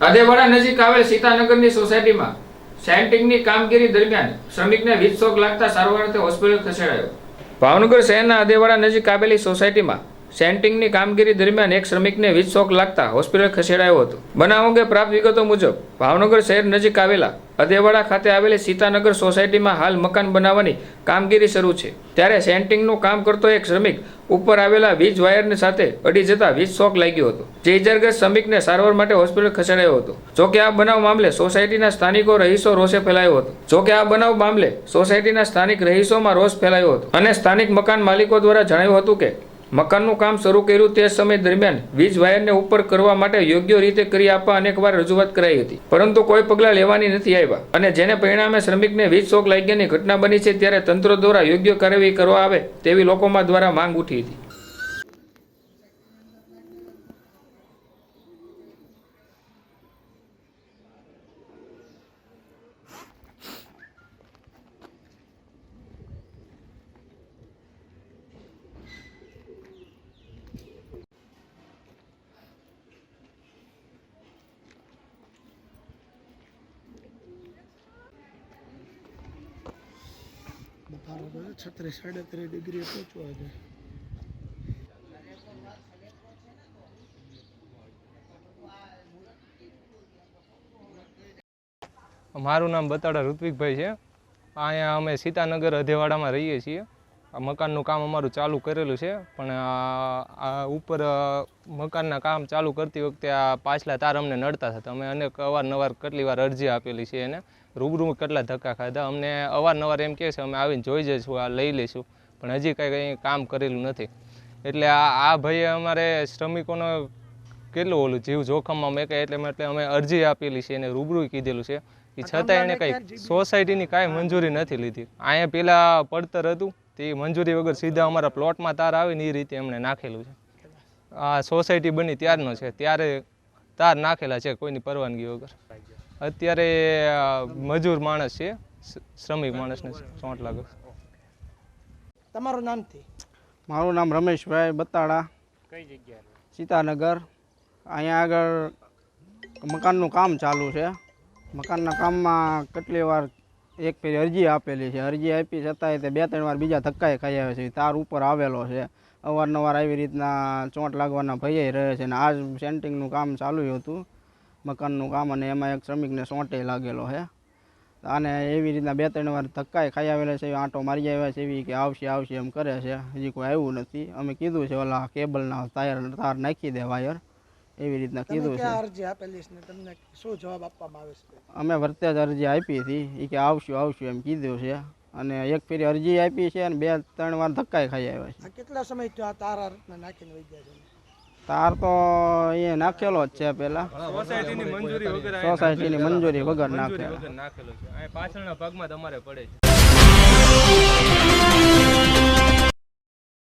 અદેવાડા નજીક આવેલ સીતાનગરની સોસાયટીમાં સેન્ટિંગની કામગીરી દરમિયાન શ્રમિકને વીજ શોક લાગતા સારવાર અર્થે હોસ્પિટલ ખસેડાયો. ભાવનગર શહેરના અદેવાડા નજીક આવેલી સોસાયટીમાં સેન્ટિંગની કામગીરી દરમિયાન એક શ્રમિકને વીજ શોક લાગતા હોસ્પિટલ ખસેડાયો હતો. બનાવ અંગે પ્રાપ્ત વિગતો મુજબ, ભાવનગર શહેર નજીક આવેલા અદેવાડા ખાતે આવેલી સીતાનગર સોસાયટીમાં હાલ મકાન બનાવવાની કામગીરી શરૂ છે. ત્યારે સેન્ટિંગનું કામ કરતો એક શ્રમિક ઉપર આવેલા વીજ વાયરની સાથે અડી જતા વીજ શોક લાગ્યો હતો. જે ઇજાગ્રસ્ત શ્રમિકને સારવાર માટે હોસ્પિટલ ખસેડાયો હતો. જોકે આ બનાવ મામલે સોસાયટીના સ્થાનિકો રહીશો રોષે ફેલાયો હતો. જોકે આ બનાવ મામલે સોસાયટીના સ્થાનિક રહીશોમાં રોષ ફેલાયો હતો. અને સ્થાનિક મકાન માલિકો દ્વારા જણાવ્યું હતું કે મકાનનું કામ શરૂ કર્યું તે સમય દરમિયાન વીજ વાયરને ઉપર કરવા માટે યોગ્ય રીતે કરી આપવા અનેકવાર રજૂઆત કરાઈ હતી. પરંતુ કોઈ પગલાં લેવાની નથી આવ્યા. અને જેને પરિણામે શ્રમિકને વીજ શોક લાગ્યાની ઘટના બની છે, ત્યારે તંત્ર દ્વારા યોગ્ય કાર્યવાહી કરવા આવે તેવી લોકોમાં દ્વારા માંગ ઉઠી હતી. બફારો છત્રીસ, સાડત્રીસ ડિગ્રી પહોંચવા છે મારું નામ બતાડા ઋત્વિકભાઈ છે. અહીંયા અમે સીતાનગર અધેવાડામાં રહીએ છીએ. મકાનનું કામ અમારું ચાલુ કરેલું છે પણ આ ઉપર મકાનના કામ ચાલુ કરતી વખતે આ પાછલા તાર અમને નડતા હતા. અમે અનેક અવારનવાર કેટલી વાર અરજી આપેલી છે એને. રૂબરૂ કેટલા ધક્કા ખાધા. અમને અવારનવાર એમ કહે છે અમે આવીને જોઈ જઈશું આ લઈ લઈશું. પણ હજી કાંઈ કંઈ કામ કરેલું નથી. એટલે આ આ ભાઈએ અમારે શ્રમિકોનો કેટલું ઓલું જીવ જોખમમાં મેકે એટલે એટલે અમે અરજી આપેલી છે એને રૂબરૂ કીધેલું છે. એ છતાં એને કંઈ સોસાયટીની કાંઈ મંજૂરી નથી લીધી. અહીંયા પેલા પડતર હતું. તે મંજૂરી વગર સીધા અમારા પ્લોટમાં તાર આવે ને એ રીતે એમણે નાખેલું છે. આ સોસાયટી બની ત્યારનો છે ત્યારે તાર નાખેલા છે કોઈની પરવાનગી વગર. અત્યારે મજૂર માણસ છે શ્રમિક માણસને ચોંટ લાગે તમારું નામથી મારું નામ રમેશભાઈ બતાડા. કઈ જગ્યાએ? સીતાનગર. અહીંયા આગળ મકાનનું કામ ચાલુ છે. મકાનના કામમાં કેટલી વાર એક પેલી અરજી આપેલી છે. અરજી આપી છતાંય તે બે, ત્રણ વાર બીજા ધક્કાએ ખાઈ આવે છે. તાર ઉપર આવેલો છે. અવારનવાર આવી રીતના ચોંટ લાગવાના ભય રહે છે અને આ સેન્ટિંગનું કામ ચાલુ હતું. મકાનનું કામ અને એમાં એક શ્રમિકને ચોંટે લાગેલો છે. અને એવી રીતના બે, ત્રણ વાર ધક્કાએ ખાઈ આવેલા છે. આંટો મારી આવ્યા છે એવી કે આવશે આવશે એમ કરે છે. હજી કોઈ આવ્યું નથી. અમે કીધું છે, ઓલા કેબલના તાર તાર નાખી દે વાયર એવી રીતના કીધું છે. અરજી આપેલી છે તમને શું જવાબ આપવામાં આવે છે? અમે વરતે જ અરજી આપી હતી. એ કે આવશું આવશું એમ કીધું છે. અને એક ફેરી અરજી આપી છે અને બે ત્રણ વાર ધક્કાય ખાઈ આવ્યા છે. કેટલા સમય થયો આ તાર નાખીને વહી ગયા છે? તાર તો એ નાખેલો જ છે પેલા. સોસાયટીની મંજૂરી વગર નાખેલો નાખેલો. છે. પાછળના ભાગમાં તમારે પડે છે.